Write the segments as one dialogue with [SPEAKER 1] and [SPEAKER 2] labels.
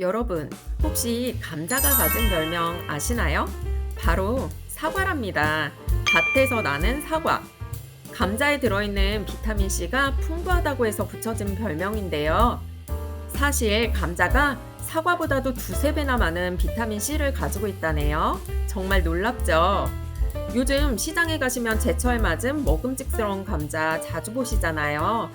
[SPEAKER 1] 여러분, 혹시 감자가 가진 별명 아시나요? 바로 사과랍니다. 밭에서 나는 사과. 감자에 들어있는 비타민C가 풍부하다고 해서 붙여진 별명인데요. 사실 감자가 사과보다도 두세 배나 많은 비타민C를 가지고 있다네요. 정말 놀랍죠? 요즘 시장에 가시면 제철 맞은 먹음직스러운 감자 자주 보시잖아요.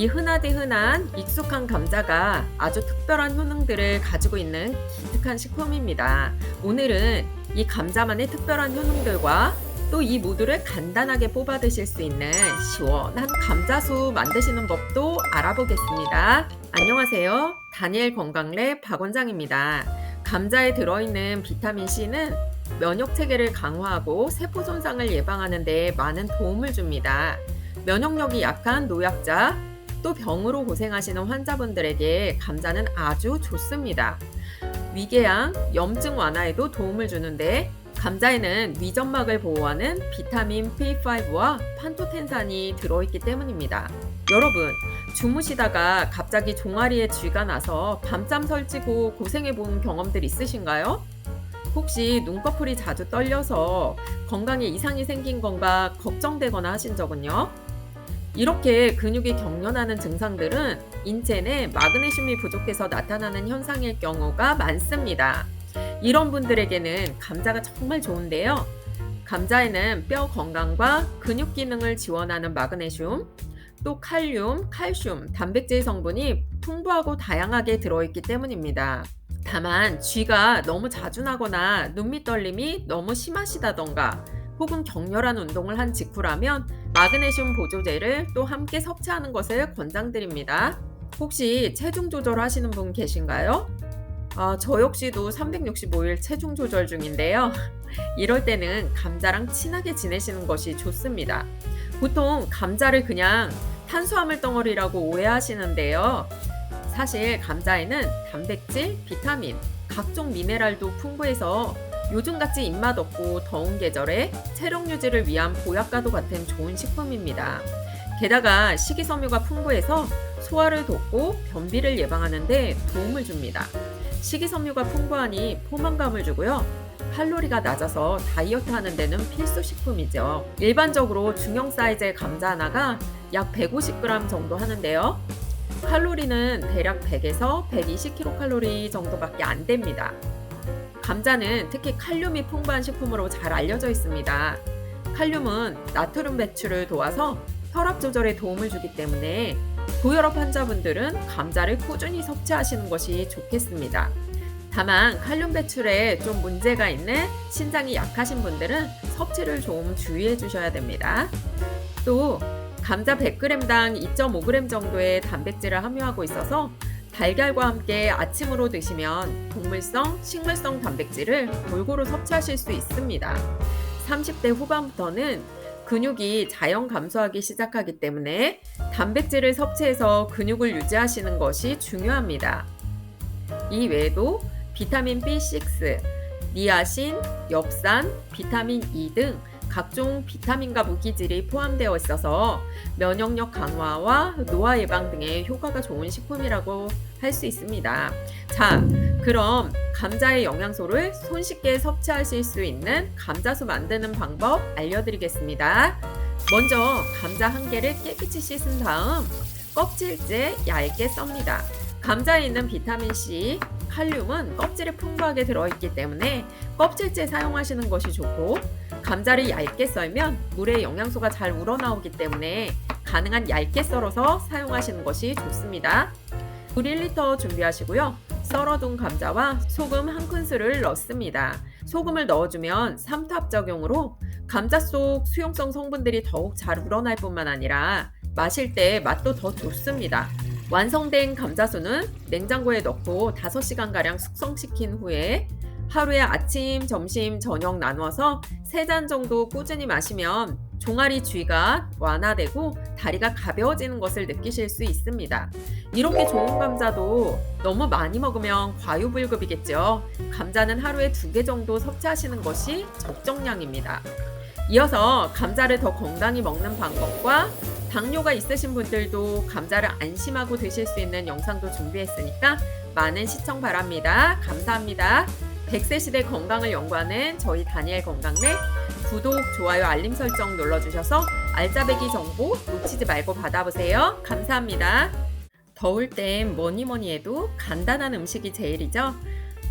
[SPEAKER 1] 이 흔하디 흔한 익숙한 감자가 아주 특별한 효능들을 가지고 있는 기특한 식품입니다. 오늘은 이 감자만의 특별한 효능들과 또 이 모두를 간단하게 뽑아 드실 수 있는 시원한 감자수 만드시는 법도 알아보겠습니다. 안녕하세요. 다니엘 건강랩 박원장입니다. 감자에 들어있는 비타민 C는 면역 체계를 강화하고 세포 손상을 예방하는 데 많은 도움을 줍니다. 면역력이 약한 노약자, 또 병으로 고생하시는 환자분들에게 감자는 아주 좋습니다. 위궤양, 염증 완화에도 도움을 주는데 감자에는 위점막을 보호하는 비타민 B5와 판토텐산이 들어있기 때문입니다. 여러분, 주무시다가 갑자기 종아리에 쥐가 나서 밤잠 설치고 고생해 본 경험들 있으신가요? 혹시 눈꺼풀이 자주 떨려서 건강에 이상이 생긴 건가 걱정되거나 하신 적은요? 이렇게 근육이 경련하는 증상들은 인체 내 마그네슘이 부족해서 나타나는 현상일 경우가 많습니다. 이런 분들에게는 감자가 정말 좋은데요. 감자에는 뼈 건강과 근육 기능을 지원하는 마그네슘, 또 칼륨, 칼슘, 단백질 성분이 풍부하고 다양하게 들어있기 때문입니다. 다만 쥐가 너무 자주 나거나 눈밑 떨림이 너무 심하시다던가 혹은 격렬한 운동을 한 직후라면 마그네슘 보조제를 또 함께 섭취하는 것을 권장드립니다. 혹시 체중 조절하시는 분 계신가요? 아, 저 역시도 365일 체중 조절 중인데요. 이럴 때는 감자랑 친하게 지내시는 것이 좋습니다. 보통 감자를 그냥 탄수화물 덩어리라고 오해하시는데요. 사실 감자에는 단백질, 비타민, 각종 미네랄도 풍부해서 요즘같이 입맛 없고 더운 계절에 체력 유지를 위한 보약과도 같은 좋은 식품입니다. 게다가 식이섬유가 풍부해서 소화를 돕고 변비를 예방하는데 도움을 줍니다. 식이섬유가 풍부하니 포만감을 주고요. 칼로리가 낮아서 다이어트 하는 데는 필수 식품이죠. 일반적으로 중형 사이즈의 감자 하나가 약 150g 정도 하는데요. 칼로리는 대략 100에서 120kcal 정도밖에 안 됩니다. 감자는 특히 칼륨이 풍부한 식품으로 잘 알려져 있습니다. 칼륨은 나트륨 배출을 도와서 혈압 조절에 도움을 주기 때문에 고혈압 환자분들은 감자를 꾸준히 섭취하시는 것이 좋겠습니다. 다만 칼륨 배출에 좀 문제가 있는 신장이 약하신 분들은 섭취를 좀 주의해 주셔야 됩니다. 또 감자 100g당 2.5g 정도의 단백질을 함유하고 있어서 달걀과 함께 아침으로 드시면 동물성, 식물성 단백질을 골고루 섭취하실 수 있습니다. 30대 후반부터는 근육이 자연 감소하기 시작하기 때문에 단백질을 섭취해서 근육을 유지하시는 것이 중요합니다. 이 외에도 비타민 B6, 니아신, 엽산, 비타민 E 등 각종 비타민과 무기질이 포함되어 있어서 면역력 강화와 노화 예방 등의 효과가 좋은 식품이라고 할 수 있습니다. 자, 그럼 감자의 영양소를 손쉽게 섭취하실 수 있는 감자수 만드는 방법 알려드리겠습니다. 먼저 감자 한 개를 깨끗이 씻은 다음 껍질째 얇게 썹니다. 감자에 있는 비타민 C, 칼륨은 껍질에 풍부하게 들어있기 때문에 껍질째 사용하시는 것이 좋고 감자를 얇게 썰면 물에 영양소가 잘 우러나오기 때문에 가능한 얇게 썰어서 사용하시는 것이 좋습니다. 물 1리터 준비하시고요. 썰어둔 감자와 소금 한 큰술을 넣습니다. 소금을 넣어주면 삼투압 작용으로 감자 속 수용성 성분들이 더욱 잘 우러날 뿐만 아니라 마실 때 맛도 더 좋습니다. 완성된 감자수는 냉장고에 넣고 5시간가량 숙성시킨 후에 하루에 아침, 점심, 저녁 나누어서 3잔 정도 꾸준히 마시면 종아리 쥐가 완화되고 다리가 가벼워지는 것을 느끼실 수 있습니다. 이렇게 좋은 감자도 너무 많이 먹으면 과유불급이겠죠. 감자는 하루에 두 개 정도 섭취하시는 것이 적정량입니다. 이어서 감자를 더 건강히 먹는 방법과 당뇨가 있으신 분들도 감자를 안심하고 드실 수 있는 영상도 준비했으니까 많은 시청 바랍니다. 감사합니다. 100세 시대 건강을 연구하는 저희 다니엘 건강네 구독, 좋아요, 알림 설정 눌러주셔서 알짜배기 정보 놓치지 말고 받아보세요. 감사합니다. 더울 땐 뭐니 뭐니 해도 간단한 음식이 제일이죠.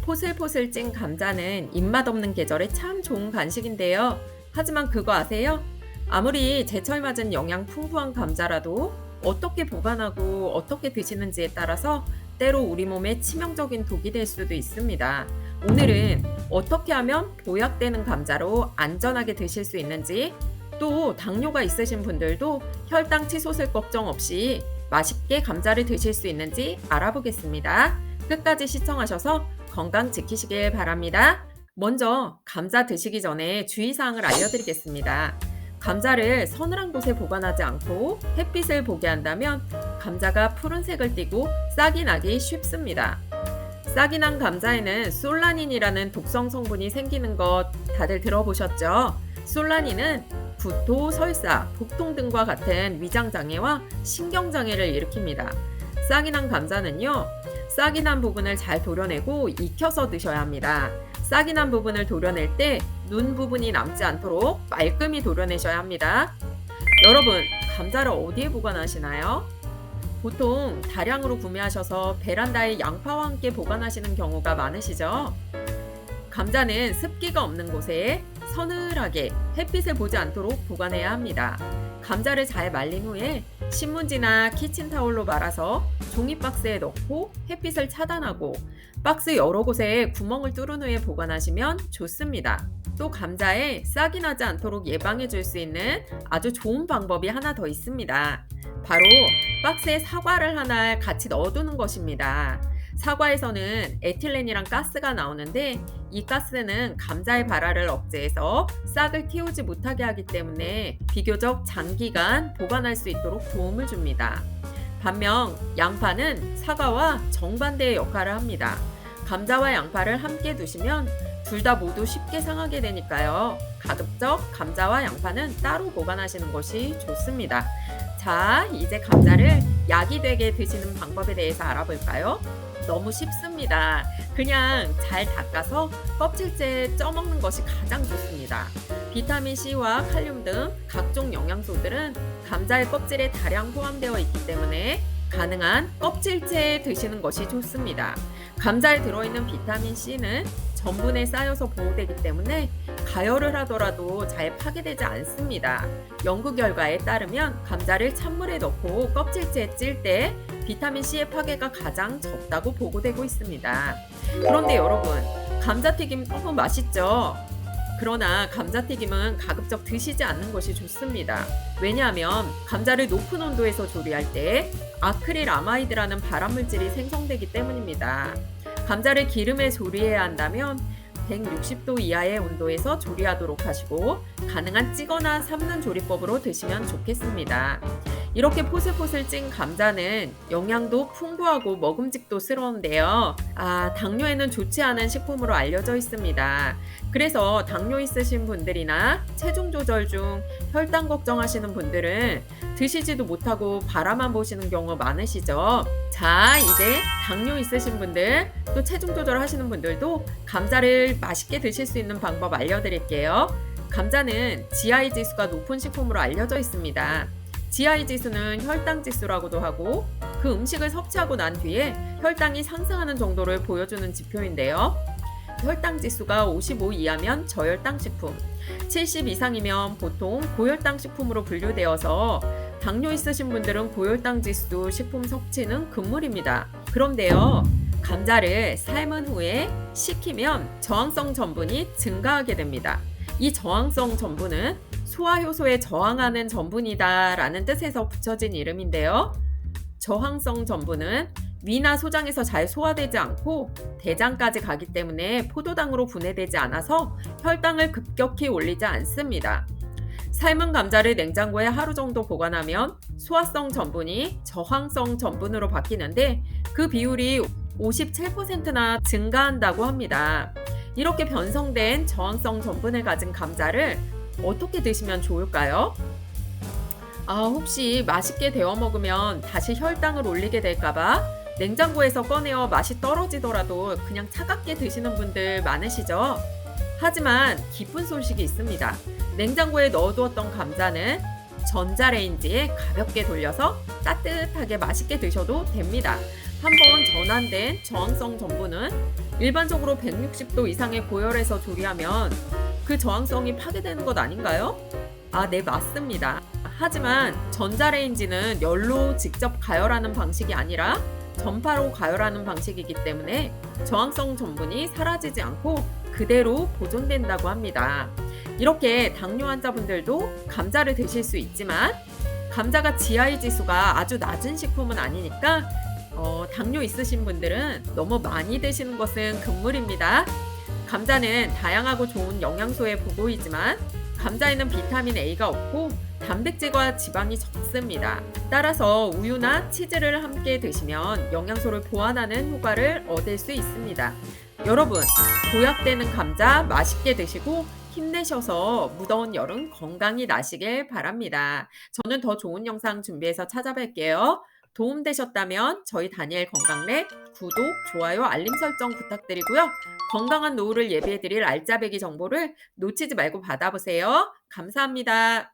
[SPEAKER 1] 포슬포슬 찐 감자는 입맛 없는 계절에 참 좋은 간식인데요. 하지만 그거 아세요? 아무리 제철 맞은 영양 풍부한 감자라도 어떻게 보관하고 어떻게 드시는지에 따라서 때로 우리 몸에 치명적인 독이 될 수도 있습니다. 오늘은 어떻게 하면 보약되는 감자로 안전하게 드실 수 있는지 또 당뇨가 있으신 분들도 혈당 치솟을 걱정 없이 맛있게 감자를 드실 수 있는지 알아보겠습니다. 끝까지 시청하셔서 건강 지키시길 바랍니다. 먼저 감자 드시기 전에 주의사항을 알려드리겠습니다. 감자를 서늘한 곳에 보관하지 않고 햇빛을 보게 한다면 감자가 푸른색을 띠고 싹이 나기 쉽습니다. 싹이 난 감자에는 솔라닌이라는 독성 성분이 생기는 것 다들 들어보셨죠? 솔라닌은 구토, 설사, 복통 등과 같은 위장장애와 신경장애를 일으킵니다. 싹이 난 감자는요, 싹이 난 부분을 잘 도려내고 익혀서 드셔야 합니다. 싹이 난 부분을 도려낼 때 눈 부분이 남지 않도록 말끔히 도려내셔야 합니다. 여러분, 감자를 어디에 보관하시나요? 보통 다량으로 구매하셔서 베란다에 양파와 함께 보관하시는 경우가 많으시죠? 감자는 습기가 없는 곳에 서늘하게 햇빛을 보지 않도록 보관해야 합니다. 감자를 잘 말린 후에 신문지나 키친타올로 말아서 종이박스에 넣고 햇빛을 차단하고 박스 여러 곳에 구멍을 뚫은 후에 보관하시면 좋습니다. 또 감자에 싹이 나지 않도록 예방해 줄 수 있는 아주 좋은 방법이 하나 더 있습니다. 바로 박스에 사과를 하나 같이 넣어두는 것입니다. 사과에서는 에틸렌이란 가스가 나오는데 이 가스는 감자의 발화를 억제해서 싹을 틔우지 못하게 하기 때문에 비교적 장기간 보관할 수 있도록 도움을 줍니다. 반면 양파는 사과와 정반대의 역할을 합니다. 감자와 양파를 함께 두시면 둘 다 모두 쉽게 상하게 되니까요. 가급적 감자와 양파는 따로 보관하시는 것이 좋습니다. 자, 이제 감자를 약이 되게 드시는 방법에 대해서 알아볼까요? 너무 쉽습니다. 그냥 잘 닦아서 껍질째 쪄먹는 것이 가장 좋습니다. 비타민 C와 칼륨 등 각종 영양소들은 감자의 껍질에 다량 포함되어 있기 때문에 가능한 껍질째 드시는 것이 좋습니다. 감자에 들어있는 비타민 C는 전분에 쌓여서 보호되기 때문에 가열을 하더라도 잘 파괴되지 않습니다. 연구 결과에 따르면 감자를 찬물에 넣고 껍질째 찔 때 비타민 C의 파괴가 가장 적다고 보고되고 있습니다. 그런데 여러분, 감자튀김 너무 맛있죠? 그러나 감자튀김은 가급적 드시지 않는 것이 좋습니다. 왜냐하면 감자를 높은 온도에서 조리할 때 아크릴 아마이드라는 발암물질이 생성되기 때문입니다. 감자를 기름에 조리해야 한다면 160도 이하의 온도에서 조리하도록 하시고 가능한 찌거나 삶는 조리법으로 드시면 좋겠습니다. 이렇게 포슬포슬 찐 감자는 영양도 풍부하고 먹음직도 스러운데요. 아, 당뇨에는 좋지 않은 식품으로 알려져 있습니다. 그래서 당뇨 있으신 분들이나 체중 조절 중 혈당 걱정하시는 분들은 드시지도 못하고 바라만 보시는 경우 많으시죠. 자, 이제 당뇨 있으신 분들, 또 체중 조절 하시는 분들도 감자를 맛있게 드실 수 있는 방법 알려드릴게요. 감자는 GI 지수가 높은 식품으로 알려져 있습니다. GI 지수는 혈당 지수라고도 하고 그 음식을 섭취하고 난 뒤에 혈당이 상승하는 정도를 보여주는 지표인데요. 혈당 지수가 55 이하면 저혈당 식품, 70 이상이면 보통 고혈당 식품으로 분류되어서 당뇨 있으신 분들은 고혈당 지수 식품 섭취는 금물입니다. 그런데요. 감자를 삶은 후에 식히면 저항성 전분이 증가하게 됩니다. 이 저항성 전분은 소화효소에 저항하는 전분이다라는 뜻에서 붙여진 이름인데요. 저항성 전분은 위나 소장에서 잘 소화되지 않고 대장까지 가기 때문에 포도당으로 분해되지 않아서 혈당을 급격히 올리지 않습니다. 삶은 감자를 냉장고에 하루 정도 보관하면 소화성 전분이 저항성 전분으로 바뀌는데 그 비율이 57%나 증가한다고 합니다. 이렇게 변성된 저항성 전분을 가진 감자를 어떻게 드시면 좋을까요? 아, 혹시 맛있게 데워 먹으면 다시 혈당을 올리게 될까봐 냉장고에서 꺼내어 맛이 떨어지더라도 그냥 차갑게 드시는 분들 많으시죠? 하지만 기쁜 소식이 있습니다. 냉장고에 넣어두었던 감자는 전자레인지에 가볍게 돌려서 따뜻하게 맛있게 드셔도 됩니다. 한번 전환된 저항성 전분은 일반적으로 160도 이상의 고열에서 조리하면 그 저항성이 파괴되는 것 아닌가요? 아, 네, 맞습니다. 하지만 전자레인지는 열로 직접 가열하는 방식이 아니라 전파로 가열하는 방식이기 때문에 저항성 전분이 사라지지 않고 그대로 보존된다고 합니다. 이렇게 당뇨 환자분들도 감자를 드실 수 있지만 감자가 GI 지수가 아주 낮은 식품은 아니니까 어, 당뇨 있으신 분들은 너무 많이 드시는 것은 금물입니다. 감자는 다양하고 좋은 영양소에 보고이지만 감자에는 비타민 A가 없고 단백질과 지방이 적습니다. 따라서 우유나 치즈를 함께 드시면 영양소를 보완하는 효과를 얻을 수 있습니다. 여러분, 보약되는 감자 맛있게 드시고 힘내셔서 무더운 여름 건강히 나시길 바랍니다. 저는 더 좋은 영상 준비해서 찾아뵐게요. 도움 되셨다면 저희 다니엘 건강랩 구독, 좋아요, 알림 설정 부탁드리고요. 건강한 노후를 예비해드릴 알짜배기 정보를 놓치지 말고 받아보세요. 감사합니다.